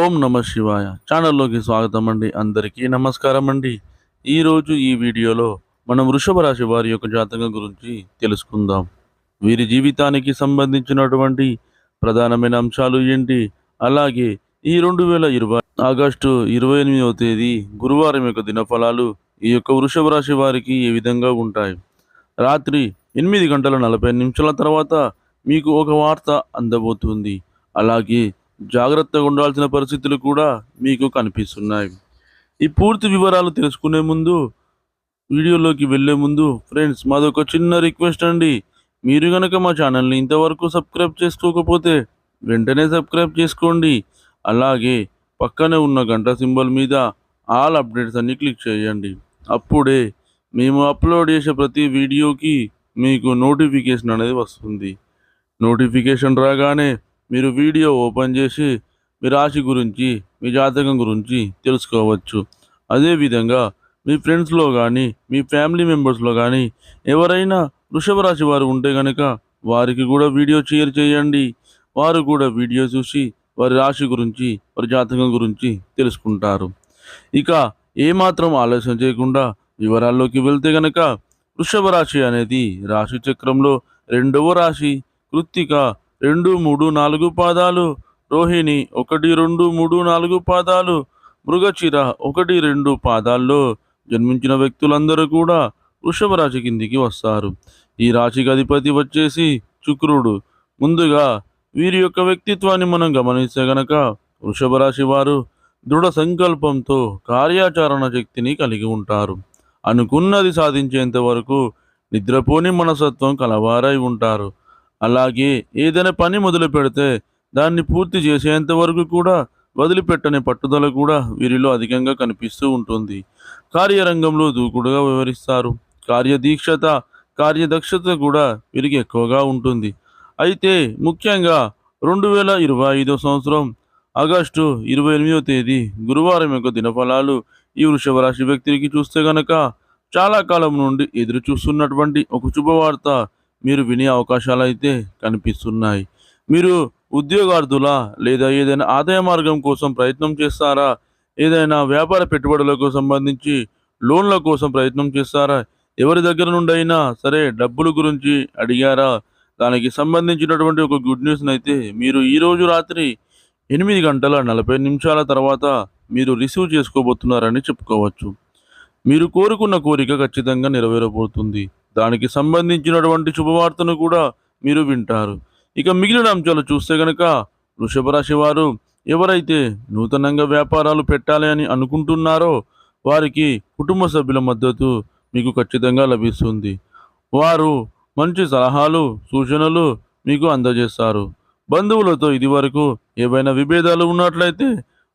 ఓం నమ శివాయ. ఛానల్లోకి స్వాగతం అండి. అందరికీ నమస్కారం అండి. ఈరోజు ఈ వీడియోలో మనం వృషభ రాశి వారి యొక్క జాతకం గురించి తెలుసుకుందాం. వీరి జీవితానికి సంబంధించినటువంటి ప్రధానమైన అంశాలు ఏంటి? అలాగే ఈ రెండు వేల ఇరవై ఆగస్టు ఇరవై ఎనిమిదవ తేదీ గురువారం యొక్క దినఫలాలు ఈ యొక్క వృషభ రాశి వారికి ఏ విధంగా ఉంటాయి? రాత్రి ఎనిమిది గంటల నలభై నిమిషాల తర్వాత మీకు ఒక వార్త అందబోతుంది. అలాగే జాగ్రత్తగా ఉండాల్సిన పరిస్థితులు కూడా మీకు కనిపిస్తున్నాయి. ఈ పూర్తి వివరాలు తెలుసుకునే ముందు వీడియోలోకి వెళ్ళే ముందు ఫ్రెండ్స్ మాదొక చిన్న రిక్వెస్ట్ అండి. మీరు కనుక మా ఛానల్ని ఇంతవరకు సబ్స్క్రైబ్ చేసుకోకపోతే వెంటనే సబ్స్క్రైబ్ చేసుకోండి. అలాగే పక్కనే ఉన్న గంట సింబల్ మీద ఆల్ అప్డేట్స్ అన్ని క్లిక్ చేయండి. అప్పుడే మేము అప్లోడ్ చేసే ప్రతి వీడియోకి మీకు నోటిఫికేషన్ అనేది వస్తుంది. నోటిఫికేషన్ రాగానే మీరు వీడియో ఓపెన్ చేసి మీ రాశి గురించి మీ జాతకం గురించి తెలుసుకోవచ్చు. అదేవిధంగా మీ ఫ్రెండ్స్లో కానీ మీ ఫ్యామిలీ మెంబర్స్లో కానీ ఎవరైనా వృషభ రాశి వారు ఉంటే కనుక వారికి కూడా వీడియో షేర్ చేయండి. వారు కూడా వీడియో చూసి వారి రాశి గురించి వారి జాతకం గురించి తెలుసుకుంటారు. ఇక ఏమాత్రం ఆలస్యం చేయకుండా వివరాల్లోకి వెళ్తే గనక వృషభ రాశి అనేది రాశి చక్రంలో రెండవ రాశి. కృత్తిక రెండు మూడు నాలుగు పాదాలు. రోహిణి ఒకటి రెండు మూడు నాలుగు పాదాలు. మృగచిర ఒకటి రెండు పాదాల్లో జన్మించిన వ్యక్తులందరూ కూడా వృషభ రాశి కిందికి వస్తారు. ఈ రాశికి అధిపతి వచ్చేసి శుక్రుడు. ముందుగా వీరి యొక్క వ్యక్తిత్వాన్ని మనం గమనిస్తే గనక వృషభ రాశి వారు దృఢ సంకల్పంతో కార్యాచరణ శక్తిని కలిగి ఉంటారు. అనుకున్నది సాధించేంత వరకు నిద్రపోని మనసత్వం కలవారై ఉంటారు. అలాగే ఏదైనా పని మొదలు పెడితే దాన్ని పూర్తి చేసేంత వరకు కూడా వదిలిపెట్టని పట్టుదల కూడా వీరిలో అధికంగా కనిపిస్తూ ఉంటుంది. కార్యరంగంలో దూకుడుగా వివరిస్తారు కార్యదీక్షత కార్యదక్షత కూడా వీరికి ఎక్కువగా ఉంటుంది. అయితే ముఖ్యంగా రెండు వేల ఇరవై ఐదో సంవత్సరం ఆగస్టు ఇరవై ఎనిమిదో తేదీ గురువారం యొక్క దినఫలాలు ఈ వృషభ రాశి వ్యక్తికి చూస్తే గనక చాలా కాలం నుండి ఎదురు చూస్తున్నటువంటి ఒక శుభవార్త మీరు వినే అవకాశాలు అయితే కనిపిస్తున్నాయి. మీరు ఉద్యోగార్థులా లేదా ఏదైనా ఆదాయ మార్గం కోసం ప్రయత్నం చేస్తారా? ఏదైనా వ్యాపార పెట్టుబడులకు సంబంధించి లోన్ల కోసం ప్రయత్నం చేస్తారా? ఎవరి దగ్గర నుండి అయినా సరే డబ్బుల గురించి అడిగారా? దానికి సంబంధించినటువంటి ఒక గుడ్ న్యూస్ని అయితే మీరు ఈరోజు రాత్రి ఎనిమిది గంటల నలభై నిమిషాల తర్వాత మీరు రిసీవ్ చేసుకోబోతున్నారని చెప్పుకోవచ్చు. మీరు కోరుకున్న కోరిక ఖచ్చితంగా నెరవేరబోతుంది. దానికి సంబంధించినటువంటి శుభవార్తను కూడా మీరు వింటారు. ఇక మిగిలిన అంశాలు చూస్తే గనక వృషభ రాశి వారు ఎవరైతే నూతనంగా వ్యాపారాలు పెట్టాలి అని అనుకుంటున్నారో వారికి కుటుంబ సభ్యుల మద్దతు మీకు ఖచ్చితంగా లభిస్తుంది. వారు మంచి సలహాలు సూచనలు మీకు అందజేస్తారు. బంధువులతో ఇదివరకు ఏవైనా విభేదాలు ఉన్నట్లయితే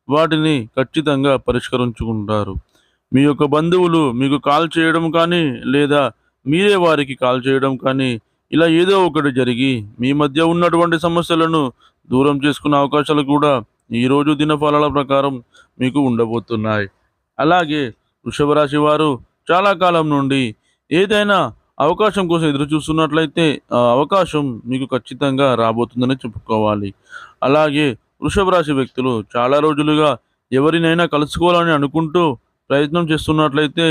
వాటిని ఖచ్చితంగా పరిష్కరించుకుంటారు. మీ యొక్క బంధువులు మీకు కాల్ చేయడం కానీ లేదా మీరే వారికి కాల్ చేయడం కానీ ఇలా ఏదో ఒకటి జరిగి మీ మధ్య ఉన్నటువంటి సమస్యలను దూరం చేసుకునే అవకాశాలు కూడా ఈరోజు దినఫలాల ప్రకారం మీకు ఉండబోతున్నాయి. అలాగే వృషభ రాశి వారు చాలా కాలం నుండి ఏదైనా అవకాశం కోసం ఎదురు చూస్తున్నట్లయితే ఆ అవకాశం మీకు ఖచ్చితంగా రాబోతుందని చెప్పుకోవాలి. అలాగే వృషభ రాశి వ్యక్తులు చాలా రోజులుగా ఎవరినైనా కలుసుకోవాలని అనుకుంటూ ప్రయత్నం చేస్తున్నట్లయితే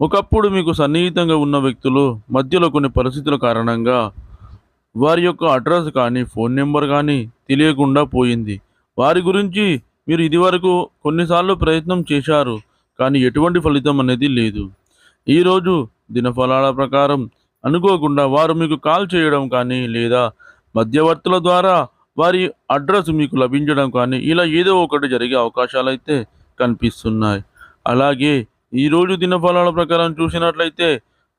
ఒకప్పుడు మీకు సన్నిహితంగా ఉన్న వ్యక్తులు మధ్యలో కొన్ని పరిస్థితుల కారణంగా వారి యొక్క అడ్రస్ కానీ ఫోన్ నెంబర్ కానీ తెలియకుండా పోయింది. వారి గురించి మీరు ఇదివరకు కొన్నిసార్లు ప్రయత్నం చేశారు కానీ ఎటువంటి ఫలితం అనేది లేదు. ఈరోజు దినఫలాల ప్రకారం అనుకోకుండా వారు మీకు కాల్ చేయడం కానీ లేదా మధ్యవర్తుల ద్వారా వారి అడ్రస్ మీకు లభించడం కానీ ఇలా ఏదో ఒకటి జరిగే అవకాశాలు అయితే కనిపిస్తున్నాయి. అలాగే ఈరోజు దినఫలాల ప్రకారం చూసినట్లయితే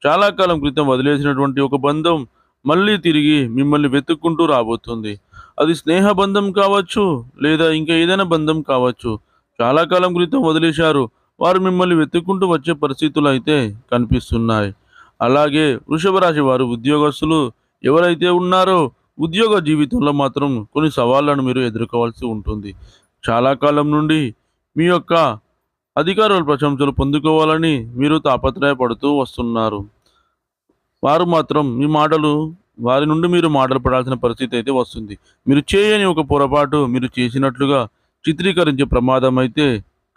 చాలా కాలం క్రితం వదిలేసినటువంటి ఒక బంధం మళ్ళీ తిరిగి మిమ్మల్ని వెతుక్కుంటూ రాబోతుంది. అది స్నేహ బంధం కావచ్చు లేదా ఇంకా ఏదైనా బంధం కావచ్చు. చాలా కాలం క్రితం వదిలేశారు. వారు మిమ్మల్ని వెతుక్కుంటూ వచ్చే పరిస్థితులు అయితే కనిపిస్తున్నాయి. అలాగే వృషభ రాశి వారు ఉద్యోగస్తులు ఎవరైతే ఉన్నారో ఉద్యోగ జీవితంలో మాత్రం కొన్ని సవాళ్ళను మీరు ఎదుర్కోవాల్సి ఉంటుంది. చాలా కాలం నుండి మీ యొక్క అధికారుల ప్రశంసలు పొందుకోవాలని మీరు తాపత్రయపడుతూ వస్తున్నారు. వారు మాత్రం మీ మాటలు వారి నుండి మీరు మాటలు పడాల్సిన పరిస్థితి అయితే వస్తుంది. మీరు చేయని ఒక పొరపాటు మీరు చేసినట్లుగా చిత్రీకరించే ప్రమాదం అయితే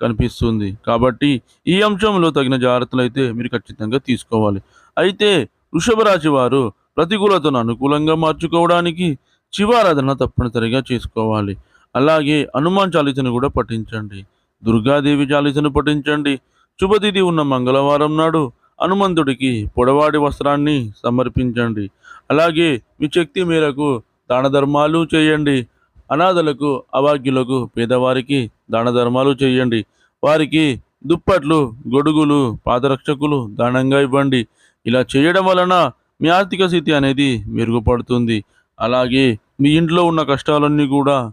కనిపిస్తుంది. కాబట్టి ఈ అంశంలో తగిన జాగ్రత్తలు అయితే మీరు ఖచ్చితంగా తీసుకోవాలి. అయితే వృషభ రాశి వారు ప్రతికూలతను అనుకూలంగా మార్చుకోవడానికి శివారాధన తప్పనిసరిగా చేసుకోవాలి. అలాగే హనుమాన్ చాలీసను కూడా పఠించండి. దుర్గాదేవి చాలీసను పఠించండి. శుభతిథి ఉన్న మంగళవారం నాడు హనుమంతుడికి పొడవాడి వస్త్రాన్ని సమర్పించండి. అలాగే మీ శక్తి మేరకు దాన ధర్మాలు చేయండి. అనాథలకు అభాగ్యులకు పేదవారికి దాన ధర్మాలు చేయండి. వారికి దుప్పట్లు గొడుగులు పాదరక్షకులు దానంగా ఇవ్వండి. ఇలా చేయడం వలన మీ ఆర్థిక స్థితి అనేది మెరుగుపడుతుంది. అలాగే మీ ఇంట్లో ఉన్న కష్టాలన్నీ కూడా